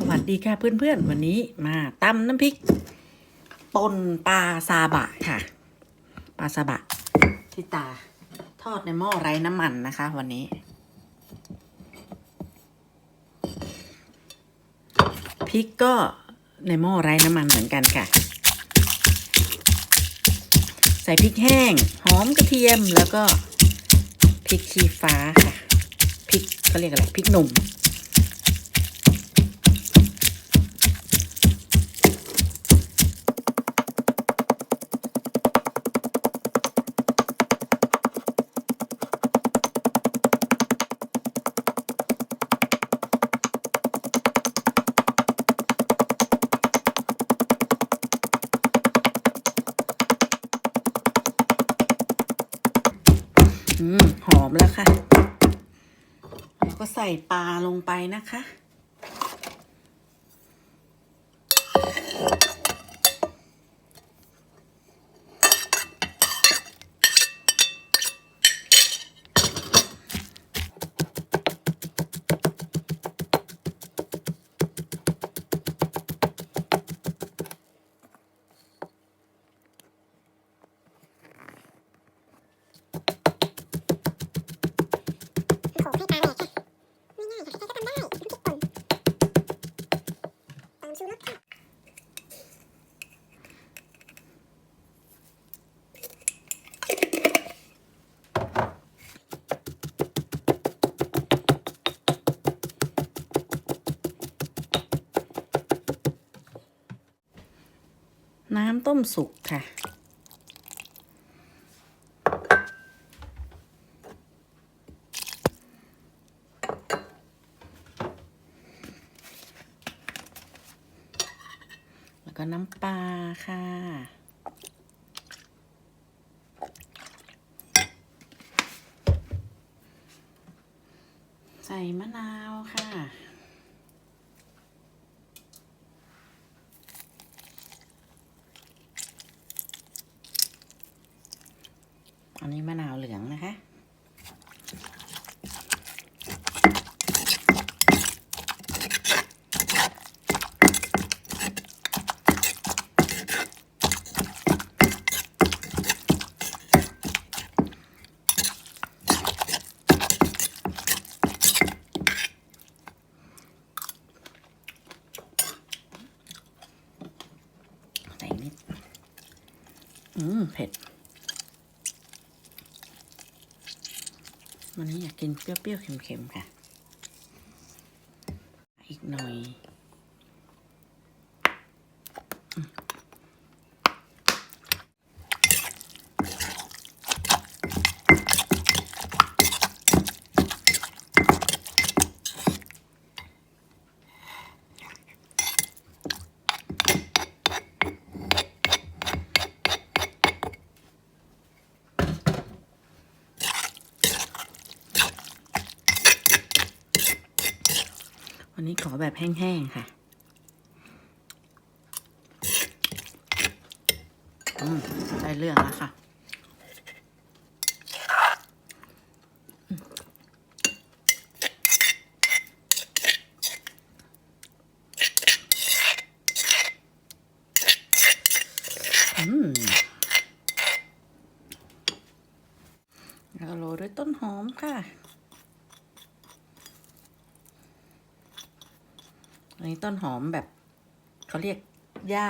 สวัสดีค่ะเพื่อนๆ วันนี้มาตำน้ำพริกป่นปลาซาบะค่ะปลาซาบะ ที่ตาทอดในหม้อไร้น้ำมันนะคะ วันนี้ พริกก็ในหม้อไร้น้ำมันเหมือนกันค่ะ ใส่พริกแห้ง หอมกระเทียมแล้วก็พริกชี้ฟ้าค่ะพริกเขาเรียกอะไรพริกหนุ่ม หอมแล้วค่ะ แล้วก็ใส่ปลาลงไปนะคะำต้มสุกค่ะ แล้วก็น้ำปลาค่ะใส่มะนาวค่ะ อันนี้มะนาวเหลืองนะคะ ใส่นิด อืม เผ็ด วันนี้อยากกินเปรี้ยวๆเค็มๆค่ะ อีกหน่อย วันนี้ขอแบบแห้งๆค่ะอืมได้เรื่องแล้วค่ะ อืม แล้วก็โรยด้วยต้นหอมค่ะ อันนี้ต้นหอมแบบเขาเรียกหญ้า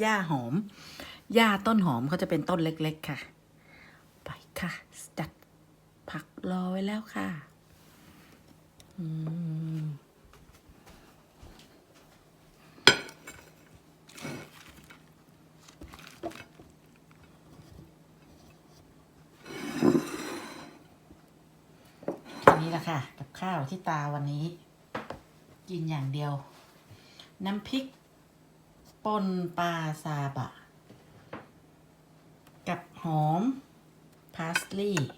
หญ้าหอมหญ้าต้นหอมเขาจะเป็นต้นเล็ก ๆ ค่ะ ไปค่ะจัดผักรอไว้แล้วค่ะอืมนี้แหละค่ะ กับข้าวที่ตาวันนี้ กินอย่างเดียว น้ำพริกป่นปลาซาบะ กับหอม พาสลีย์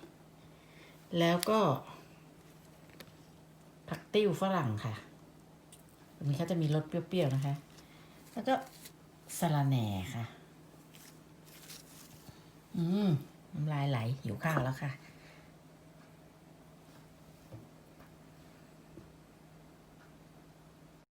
แล้วก็ ผักติ้วฝรั่งค่ะวันนี้เขาจะมีรสเปรี้ยวๆนะคะ แล้วก็สะระแหน่ค่ะ อืมน้ำลายไหลหิวข้าวแล้วค่ะ